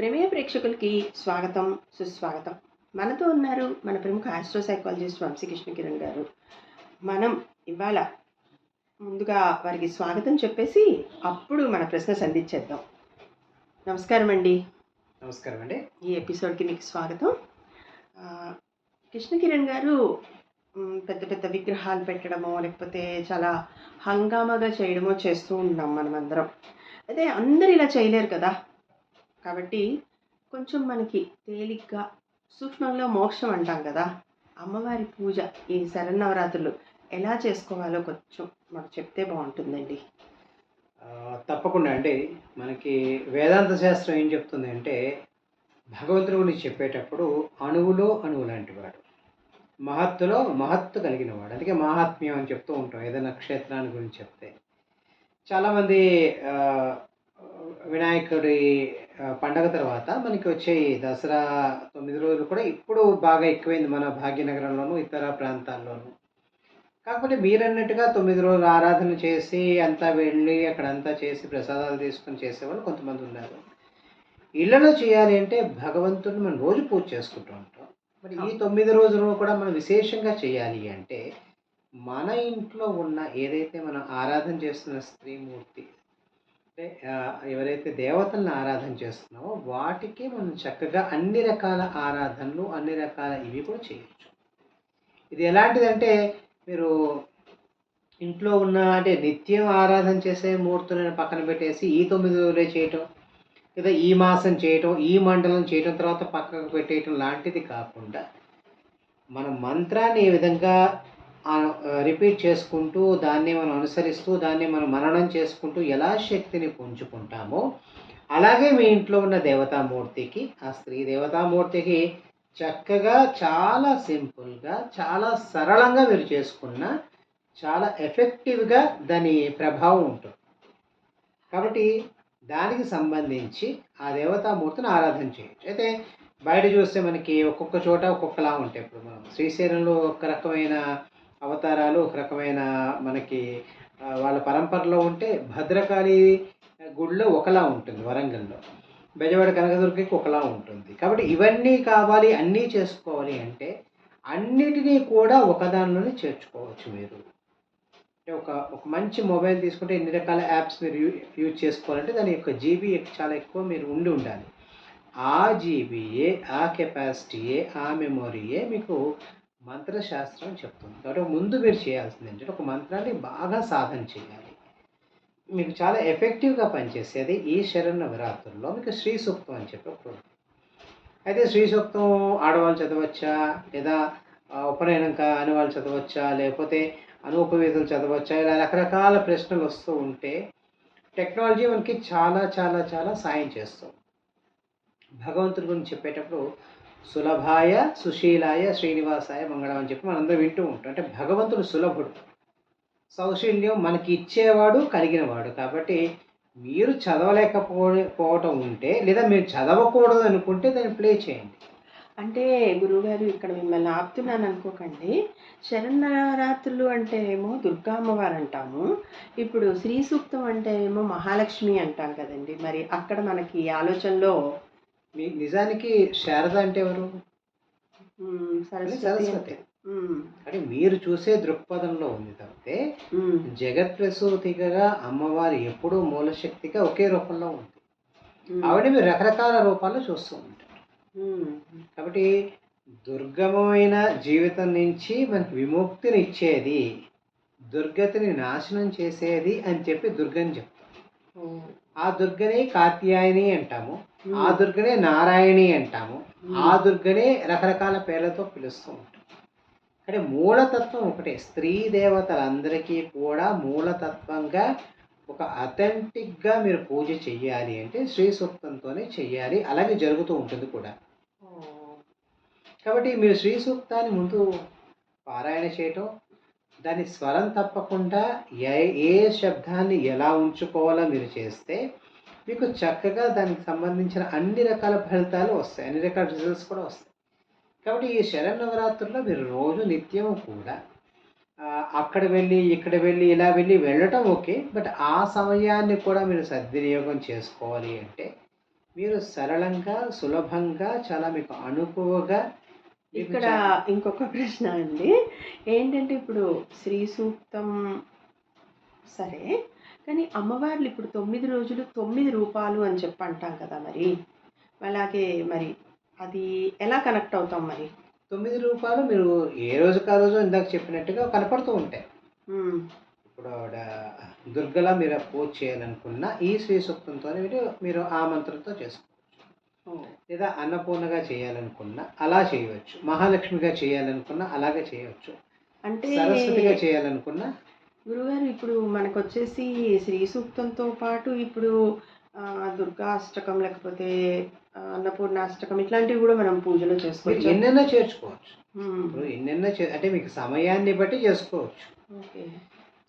ప్రమేయ ప్రేక్షకులకి స్వాగతం సుస్వాగతం. మనతో ఉన్నారు మన ప్రముఖ ఆస్ట్రో సైకాలజిస్ట్ వంశీకృష్ణ కిరణ్ గారు. మనం ఇవాళ ముందుగా వారికి స్వాగతం చెప్పేసి అప్పుడు మన ప్రశ్న సంధించేద్దాం. నమస్కారం అండి. నమస్కారం అండి. ఈ ఎపిసోడ్కి మీకు స్వాగతం. కృష్ణ కిరణ్ గారు పెద్ద పెద్ద విగ్రహాలు పెట్టడమో లేకపోతే చాలా హంగామాగా చేయడమో చేస్తూ ఉన్నాం మనమందరం. అయితే అందరు ఇలా చేయలేరు కదా. కాబట్టి కొంచెం మనకి తేలిగ్గా సూక్ష్మంలో మోక్షం అంటాం కదా. అమ్మవారి పూజ ఈ శరన్నవరాత్రులు ఎలా చేసుకోవాలో కొంచెం మాకు చెప్తే బాగుంటుందండి. తప్పకుండా అండి. మనకి వేదాంత శాస్త్రం ఏం చెప్తుంది అంటే భగవంతుని గురించి చెప్పేటప్పుడు అణువులో అణువు లాంటి వాడు. మహత్తులో మహత్తు కలిగిన వాడు. అందుకే మహాత్మ్యం అని చెప్తూ ఉంటాం ఏదైనా క్షేత్రాన్ని గురించి చెప్తే. చాలామంది వినాయకుడి పండగ తర్వాత మనకి వచ్చే దసరా తొమ్మిది రోజులు కూడా ఇప్పుడు బాగా ఎక్కువైంది మన భాగ్యనగరంలోను ఇతర ప్రాంతాల్లోనూ. కాకపోతే మీరన్నట్టుగా తొమ్మిది రోజులు ఆరాధన చేసి అంతా వెళ్ళి అక్కడంతా చేసి ప్రసాదాలు తీసుకొని చేసేవాళ్ళు కొంతమంది ఉన్నారు. ఇళ్ళలో చేయాలి అంటే భగవంతుడిని మనం రోజు పూజ చేసుకుంటూ ఉంటాం. మరి ఈ తొమ్మిది రోజులు కూడా మనం విశేషంగా చేయాలి అంటే మన ఇంట్లో ఉన్న ఏదైతే మనం ఆరాధన చేస్తున్న స్త్రీమూర్తి ఎవరైతే దేవతలను ఆరాధన చేస్తున్నామో వాటికి మనం చక్కగా అన్ని రకాల ఆరాధనలు అన్ని రకాల ఇవి కూడా చేయొచ్చు. ఇది ఎలాంటిదంటే మీరు ఇంట్లో ఉన్న అంటే నిత్యం ఆరాధన చేసే మూర్తులను పక్కన పెట్టేసి ఈ తొమ్మిది రోజులే చేయటం లేదా ఈ మాసం చేయటం ఈ మండలం చేయటం తర్వాత పక్కకు పెట్టేయటం లాంటిది కాకుండా మన మంత్రాన్ని ఏ విధంగా రిపీట్ చేసుకుంటూ దాన్ని మనం అనుసరిస్తూ దాన్ని మనం మననం చేసుకుంటూ ఎలా శక్తిని పుంజుకుంటామో అలాగే మీ ఇంట్లో ఉన్న దేవతామూర్తికి ఆ స్త్రీ దేవతామూర్తికి చక్కగా చాలా సింపుల్గా చాలా సరళంగా మీరు చేసుకున్న చాలా ఎఫెక్టివ్గా దాని ప్రభావం ఉంటుంది. కాబట్టి దానికి సంబంధించి ఆ దేవతామూర్తిని ఆరాధన చేయొచ్చు అయితే బయట చూస్తే మనకి ఒక్కొక్క చోట ఒక్కొక్కలా ఉంటాయి. ఇప్పుడు మనం శ్రీశైలంలో ఒక రకమైన అవతారాలు ఒక రకమైన మనకి వాళ్ళ పరంపరలో ఉంటే భద్రకాళి గుడిలో ఒకలా ఉంటుంది వరంగల్లో. బెజవాడ కనకదుర్గకి ఒకలా ఉంటుంది. కాబట్టి ఇవన్నీ కావాలి అన్నీ చేసుకోవాలి అంటే అన్నిటినీ కూడా ఒకదానిలోనే చేర్చుకోవచ్చు మీరు. అంటే ఒక ఒక మంచి మొబైల్ తీసుకుంటే ఎన్ని రకాల యాప్స్ మీరు యూజ్ చేసుకోవాలంటే దాని యొక్క జీబీ చాలా ఎక్కువ మీరు ఉండి ఉండాలి. ఆ జీబీయే ఆ కెపాసిటీయే ఆ మెమొరీయే మీకు మంత్రశాస్త్రం చెప్తుంది. కాబట్టి ముందు మీరు చేయాల్సింది ఏంటంటే ఒక మంత్రాన్ని బాగా సాధన చేయాలి. మీకు చాలా ఎఫెక్టివ్గా పనిచేసేది ఈ శరణవరాత్రుల్లో మీకు శ్రీ సూక్తం అని చెప్పి ఒకటి అయితే శ్రీ సూక్తం ఆడవాళ్ళు చదవచ్చా? లేదా ఉపనయనం కాని వాళ్ళు చదవచ్చా? లేకపోతే అనూపవేదం చదవచ్చా? ఇలా రకరకాల ప్రశ్నలు వస్తూ ఉంటే టెక్నాలజీ మనకి చాలా చాలా చాలా సాయం చేస్తుంది. భగవంతుడి గురించి చెప్పేటప్పుడు సులభాయ సుశీలాయ శ్రీనివాసాయ మంగళం అని చెప్పి మనందరం వింటూ ఉంటాం. అంటే భగవంతుడు సులభుడు. సౌశీల్యం మనకి ఇచ్చేవాడు కలిగినవాడు. కాబట్టి మీరు చదవలేకపో పోవటం ఉంటే లేదా మీరు చదవకూడదు అనుకుంటే దాన్ని ప్లే చేయండి. అంటే గురువుగారు ఇక్కడ మిమ్మల్ని ఆపుతున్నాను అనుకోకండి. శరణరాత్రులు అంటే ఏమో దుర్గా అమ్మవారు అంటాము. ఇప్పుడు శ్రీ సూక్తం అంటే ఏమో మహాలక్ష్మి అంటాం కదండి. మరి అక్కడ మనకి ఆలోచనలో నిజానికి శారద అంటే ఎవరు? సరస్వతి. అంటే మీరు చూసే దృక్పథంలో ఉంది తప్పితే జగత్ ప్రసూతిగా అమ్మవారు ఎప్పుడూ మూలశక్తిగా ఒకే రూపంలో ఉంది. ఆవిడ మీరు రకరకాల రూపాల్లో చూస్తూ ఉంటారు. కాబట్టి దుర్గమమైన జీవితం నుంచి మనకి విముక్తిని ఇచ్చేది దుర్గతిని నాశనం చేసేది అని చెప్పి దుర్గని చెప్తాం ఆ దుర్గనే కాత్యాయని అంటాము. ఆ దుర్గనే నారాయణి అంటాము. ఆ దుర్గనే రకరకాల పేర్లతో పిలుస్తూ ఉంటాం. అంటే మూలతత్వం ఒకటే. స్త్రీ దేవతలందరికీ కూడా మూలతత్వంగా ఒక అథెంటిక్గా మీరు పూజ చెయ్యాలి అంటే శ్రీ సూక్తంతోనే చెయ్యాలి. అలాగే జరుగుతూ ఉంటుంది కూడా. కాబట్టి మీరు శ్రీ సూక్తాన్ని ముందు పారాయణ చేయటం దాని స్వరం తప్పకుండా ఏ ఏ శబ్దాన్ని ఎలా ఉంచుకోవాలో మీరు చేస్తే మీకు చక్కగా దానికి సంబంధించిన అన్ని రకాల ఫలితాలు వస్తాయి. అన్ని రకాల రిజల్ట్స్ కూడా వస్తాయి. కాబట్టి ఈ శరన్నవరాత్రుల్లో మీరు రోజు నిత్యం కూడా అక్కడ వెళ్ళి ఇక్కడ వెళ్ళి ఇలా వెళ్ళి వెళ్ళటం ఓకే. బట్ ఆ సమయాన్ని కూడా మీరు సద్వినియోగం చేసుకోవాలి అంటే మీరు సరళంగా సులభంగా చాలా మీకు అనుకువగా ఇక్కడ ఇంకొక ప్రశ్న అండి. ఏంటంటే ఇప్పుడు శ్రీ సూక్తం సరే కానీ అమ్మవార్లు ఇప్పుడు తొమ్మిది రోజులు తొమ్మిది రూపాలు అని చెప్పి అంటాం కదా మరి. అలాగే మరి అది ఎలా కనెక్ట్ అవుతాం మరి? తొమ్మిది రూపాయలు మీరు ఏ రోజుకి ఆ రోజు ఇందాక చెప్పినట్టుగా కనపడుతూ ఉంటాయి. ఇప్పుడు ఆవిడ దుర్గలా మీరు పూజ చేయాలనుకున్న ఈ శ్రీ సూక్తంతో మీరు ఆ మంత్రంతో ఓ, లేదా అన్నపూర్ణగా చేయాలనుకున్న అలా చేయవచ్చు. మహాలక్ష్మిగా చేయాలనుకున్న అలాగే చేయవచ్చు. అంటే సరస్వతిగా చేయాలనుకున్న గురుగారు ఇప్పుడు మనకు వచ్చేసి శ్రీ సూక్తంతో పాటు ఇప్పుడు ఆ, దుర్గా అష్టకం లేకపోతే అన్నపూర్ణాష్టకం ఇట్లాంటివి కూడా మనం పూజలు చేసుకోవచ్చు. ఎన్నెన్నో చేర్చుకోవచ్చు ఇప్పుడు ఎన్నెన్నో చే అంటే మీకు సమయాన్ని బట్టి చేసుకోవచ్చు. ఓకే.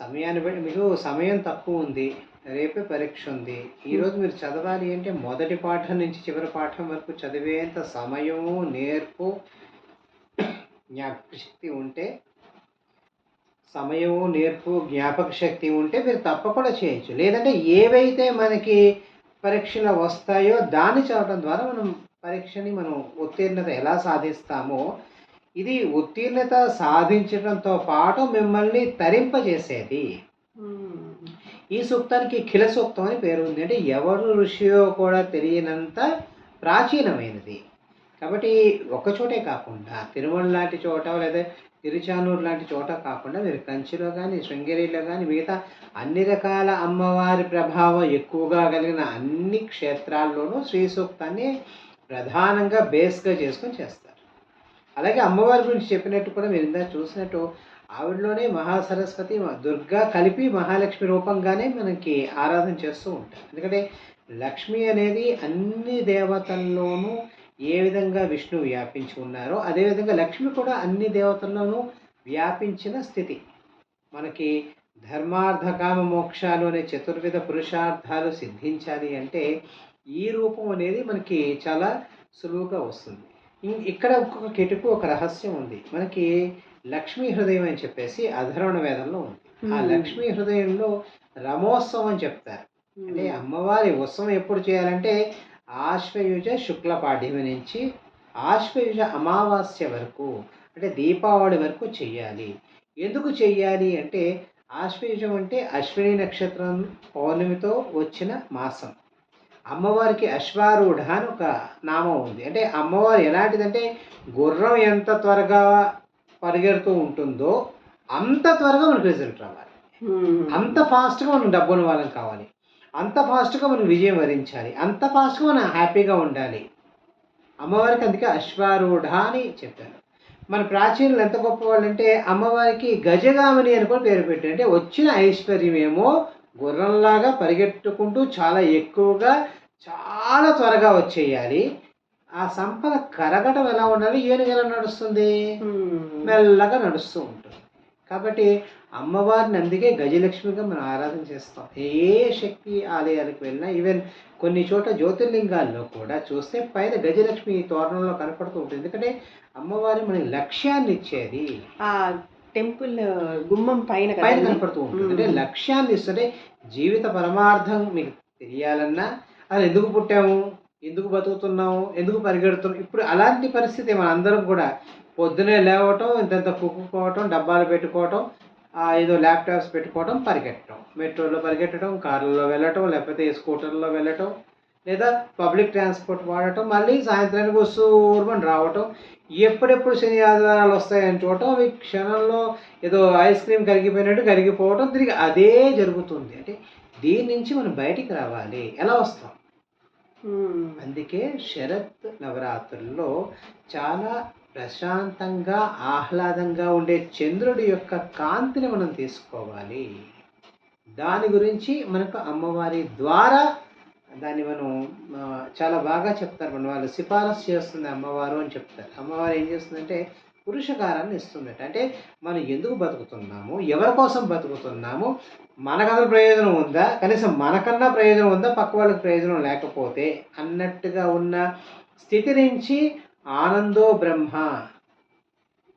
సమయాన్ని బట్టి మీకు సమయం తక్కువ ఉంది. రేపే పరీక్ష ఉంది. ఈరోజు మీరు చదవాలి అంటే మొదటి పాఠం నుంచి చివరి పాఠం వరకు చదివేంత సమయము నేర్పు జ్ఞాపక శక్తి ఉంటే సమయము నేర్పు జ్ఞాపక శక్తి ఉంటే మీరు తప్పకుండా చేయొచ్చు. లేదంటే ఏవైతే మనకి పరీక్షలు వస్తాయో దాన్ని చదవడం ద్వారా మనం పరీక్షని మనం ఉత్తీర్ణత ఎలా సాధిస్తామో ఇది ఉత్తీర్ణత సాధించడంతో పాటు మిమ్మల్ని తరింపజేసేది. ఈ సూక్తానికి ఖిల సూక్తం అని పేరు ఉంది. అంటే ఎవరు ఋషియో కూడా తెలియనంత ప్రాచీనమైనది. కాబట్టి ఒక చోటే కాకుండా తిరుమల లాంటి చోట లేదా తిరుచానూరు లాంటి చోట కాకుండా మీరు కంచిలో కానీ శృంగేరిలో కానీ మిగతా అన్ని రకాల అమ్మవారి ప్రభావం ఎక్కువగా కలిగిన అన్ని క్షేత్రాల్లోనూ శ్రీ సూక్తాన్ని ప్రధానంగా బేస్గా చేసుకొని చేస్తారు. అలాగే అమ్మవారి గురించి చెప్పినట్టు కూడా మీరు ఇందా చూసినట్టు ఆవిడలోనే మహాసరస్వతి దుర్గా కలిపి మహాలక్ష్మి రూపంగానే మనకి ఆరాధన చేస్తూ ఉంటారు. ఎందుకంటే లక్ష్మి అనేది అన్ని దేవతల్లోనూ ఏ విధంగా విష్ణు వ్యాపించి ఉన్నారో అదేవిధంగా లక్ష్మి కూడా అన్ని దేవతల్లోనూ వ్యాపించిన స్థితి. మనకి ధర్మార్థ కామ మోక్షాలు అనే చతుర్విధ పురుషార్థాలు సిద్ధించాలి అంటే ఈ రూపం అనేది మనకి చాలా సులువుగా వస్తుంది. ఇక్కడ ఒక్కొక్క కిటుకు ఒక రహస్యం ఉంది. మనకి లక్ష్మీ హృదయం అని చెప్పేసి అధర్వణ వేదంలో ఉంది. ఆ. లక్ష్మీ హృదయంలో రమోత్సవం అని చెప్తారు. అంటే అమ్మవారి ఉత్సవం ఎప్పుడు చేయాలంటే ఆశ్వయుజ శుక్ల పాడ్యమి నుంచి ఆశ్వయుజ అమావాస్య వరకు అంటే దీపావళి వరకు చెయ్యాలి. ఎందుకు చెయ్యాలి అంటే ఆశ్వయుజం అంటే అశ్విని నక్షత్రం పౌర్ణమితో వచ్చిన మాసం. అమ్మవారికి అశ్వారూఢ అని ఒక నామం ఉంది. అంటే అమ్మవారు ఎలాంటిదంటే గుర్రం ఎంత త్వరగా పరిగెడుతూ ఉంటుందో అంత త్వరగా మనకు రిజల్ట్ రావాలి. అంత ఫాస్ట్గా మనం డబ్బున్న వాళ్ళం కావాలి. అంత ఫాస్ట్గా మనం విజయం వరించాలి. అంత ఫాస్ట్గా మనం హ్యాపీగా ఉండాలి. అమ్మవారికి అందుకే అశ్వారూఢ అని చెప్పారు. మన ప్రాచీనులు ఎంత గొప్ప వాళ్ళు అంటే అమ్మవారికి గజగామిని అని కూడా పేరు పెట్టారు. అంటే వచ్చిన ఐశ్వర్యం ఏమో గుర్రంలాగా పరిగెట్టుకుంటూ చాలా ఎక్కువగా చాలా త్వరగా వచ్చేయాలి. ఆ సంపద కరగటం ఎలా ఉండాలి ఏనుగు ఎలా నడుస్తుంది? మెల్లగా నడుస్తూ ఉంటుంది. కాబట్టి అమ్మవారిని అందుకే గజలక్ష్మిగా మనం ఆరాధన చేస్తాం. ఏ శక్తి ఆలయాలకు వెళ్ళినా ఈవెన్ కొన్ని చోట్ల జ్యోతిర్లింగాల్లో కూడా చూస్తే పైన గజలక్ష్మి తోరణంలో కనపడుతూ ఉంటుంది. ఎందుకంటే అమ్మవారి మనకి లక్ష్యాన్ని ఇచ్చేది. ఆ టెంపుల్ గుమ్మం పైన పైన? కనపడుతూ ఉంటుంది. అంటే. లక్ష్యాన్ని ఇస్తుంటే జీవిత పరమార్థం మీకు తెలియాలన్నా అది ఎందుకు పుట్టాము? ఎందుకు బతుకుతున్నాము ఎందుకు పరిగెడుతున్నాం ఇప్పుడు అలాంటి పరిస్థితి మనందరం కూడా పొద్దునే లేవటం ఇంతంత కుక్కుకోవటం డబ్బాలు పెట్టుకోవటం ఏదో ల్యాప్టాప్స్ పెట్టుకోవటం పరిగెట్టడం. మెట్రోలో పరిగెట్టడం కార్లలో వెళ్ళటం లేకపోతే స్కూటర్లో వెళ్ళటం లేదా పబ్లిక్ ట్రాన్స్పోర్ట్ వాడటం మళ్ళీ సాయంత్రానికి వస్తూ ఊర్మని రావటం. ఎప్పుడెప్పుడు శని ఆధారాలు వస్తాయని చూడటం అవి క్షణంలో ఏదో ఐస్ క్రీమ్ కరిగిపోయినట్టు కరిగిపోవటం తిరిగి అదే జరుగుతుంది. అంటే దీని నుంచి మనం బయటికి రావాలి. ఎలా వస్తాం? Hmm. అందుకే శరత్ నవరాత్రుల్లో చాలా ప్రశాంతంగా ఆహ్లాదంగా ఉండే చంద్రుడి యొక్క కాంతిని మనం తీసుకోవాలి. దాని గురించి మనకు అమ్మవారి ద్వారా దాన్ని మనం చాలా బాగా చెప్తారు మన వాళ్ళు. సిఫారసు చేస్తుంది అమ్మవారు అని చెప్తారు. అమ్మవారు ఏం చేస్తుందంటే పురుషకారాన్ని ఇస్తుందట. అంటే మనం ఎందుకు బతుకుతున్నాము? ఎవరి కోసం బతుకుతున్నాము? మనకన్నా ప్రయోజనం ఉందా? కనీసం మనకన్నా ప్రయోజనం ఉందా? పక్క వాళ్ళకి ప్రయోజనం లేకపోతే అన్నట్టుగా ఉన్న స్థితి నుంచి ఆనందో బ్రహ్మ.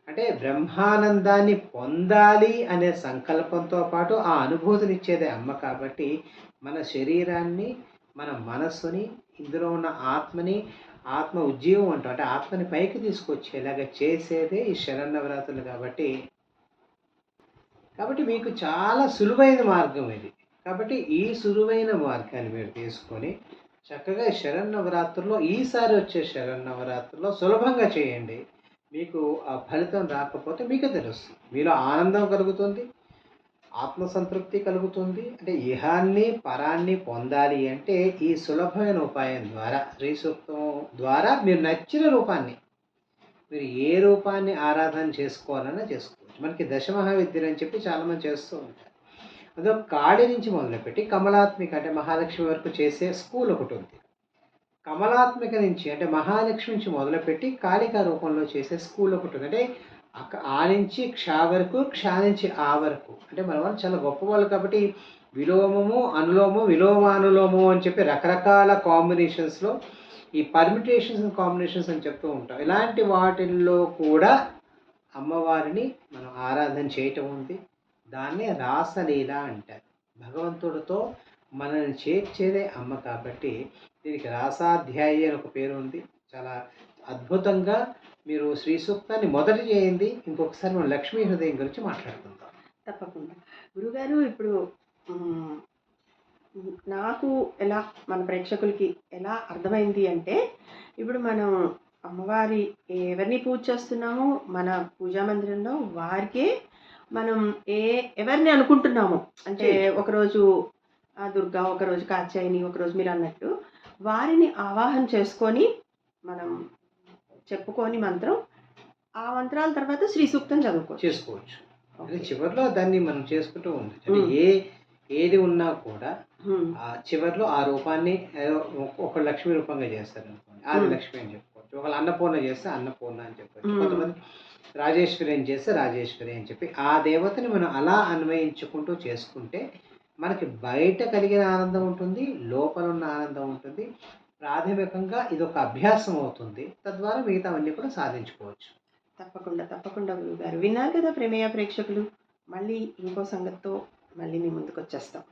అంటే బ్రహ్మానందాన్ని పొందాలి అనే సంకల్పంతో పాటు ఆ అనుభూతినిచ్చేదే అమ్మ కాబట్టి మన శరీరాన్ని మన మనస్సుని ఇందులో ఉన్న ఆత్మని ఆత్మ ఉజ్జీవం అంటాం అంటే ఆత్మని పైకి తీసుకొచ్చేలాగా చేసేదే ఈ శరణవరాత్రులు కాబట్టి కాబట్టి మీకు చాలా సులువైన మార్గం ఇది. కాబట్టి ఈ సులువైన మార్గాన్ని మీరు తీసుకొని చక్కగా ఈ శరన్నవరాత్రుల్లో ఈసారి వచ్చే శరన్నవరాత్రుల్లో సులభంగా చేయండి. మీకు ఆ ఫలితం రాకపోతే మీకే తెలుస్తుంది. మీలో ఆనందం కలుగుతుంది. ఆత్మసంతృప్తి కలుగుతుంది. అంటే ఇహాన్ని పరాన్ని పొందాలి అంటే ఈ సులభమైన ఉపాయం ద్వారా శ్రీ సూక్తం ద్వారా మీరు నచ్చిన రూపాన్ని మీరు ఏ రూపాన్ని ఆరాధన చేసుకోవాలన్నా చేసుకోవచ్చు. మనకి దశమహావిద్యలు అని చెప్పి చాలామంది చేస్తూ ఉంటారు. అదో కాడి నుంచి మొదలుపెట్టి కమలాత్మిక అంటే మహాలక్ష్మి వరకు చేసే స్కూల్ ఒకటి ఉంది. కమలాత్మిక నుంచి అంటే మహాలక్ష్మి నుంచి మొదలుపెట్టి కాళికా రూపంలో చేసే స్కూల్ ఒకటి ఉంది. అంటే ఆ నుంచి క్ష వరకు క్ష నుంచి ఆ వరకు. అంటే మన వాళ్ళు చాలా గొప్ప వాళ్ళు కాబట్టి విలోమము అనులోమము విలోమానులోమము అని చెప్పి రకరకాల కాంబినేషన్స్లో ఈ పర్మిటేషన్స్ కాంబినేషన్స్ అని చెప్తూ ఉంటాం. ఇలాంటి వాటిల్లో కూడా అమ్మవారిని మనం ఆరాధన చేయటం ఉంది. దాన్నే రాసలీల అంటారు. భగవంతుడితో మనల్ని చేర్చేదే అమ్మ కాబట్టి దీనికి రాసాధ్యాయి అని ఒక పేరు ఉంది. చాలా అద్భుతంగా మీరు శ్రీ సూక్తాన్ని మొదటి చేయండి ఇంకొకసారి మనం లక్ష్మీ హృదయం గురించి మాట్లాడుకుందాం తప్పకుండా గురుగారు ఇప్పుడు నాకు ఎలా మన ప్రేక్షకులకి ఎలా అర్థమైంది అంటే ఇప్పుడు మనం అమ్మవారి ఎవరిని పూజ చేస్తున్నామో మన పూజా మందిరంలో వారికే మనం ఏ ఎవరిని అనుకుంటున్నామో అంటే. ఒకరోజు ఆ దుర్గా ఒకరోజు కాచాయిని ఒకరోజు మీరు అన్నట్టు వారిని ఆవాహన చేసుకొని మనం చెప్పుకొని మంత్రం. ఆ మంత్రాల తర్వాత శ్రీ సూక్తం చదువుకోవచ్చు. చేసుకోవచ్చు. అంటే చివరిలో దాన్ని మనం చేసుకుంటూ మ్మ్. ఏ ఏది ఉన్నా కూడా. ఆ చివరిలో ఆ రూపాన్ని ఒక- లక్ష్మి రూపంగా చేస్తారు అనుకోండి ఆది. లక్ష్మి అని చెప్పుకోవచ్చు. ఒకళ్ళు అన్నపూర్ణ చేస్తే అన్నపూర్ణ అని చెప్పొచ్చు. కొంతమంది రాజేశ్వరి అని చేస్తే రాజేశ్వరి అని చెప్పి ఆ దేవతని మనం అలా అన్వయించుకుంటూ చేసుకుంటే మనకి బయట కలిగిన ఆనందం ఉంటుంది లోపల ఉన్న ఆనందం ఉంటుంది. ప్రాథమికంగా ఇది ఒక అభ్యాసం అవుతుంది. తద్వారా మిగతావన్నీ కూడా సాధించుకోవచ్చు. తప్పకుండా తప్పకుండా గురువు గారు విన్నారు కదా ప్రేమయ్య ప్రేక్షకులు? మళ్ళీ ఇంకో సంగతితో మళ్ళీ మీ ముందుకు వచ్చేస్తాం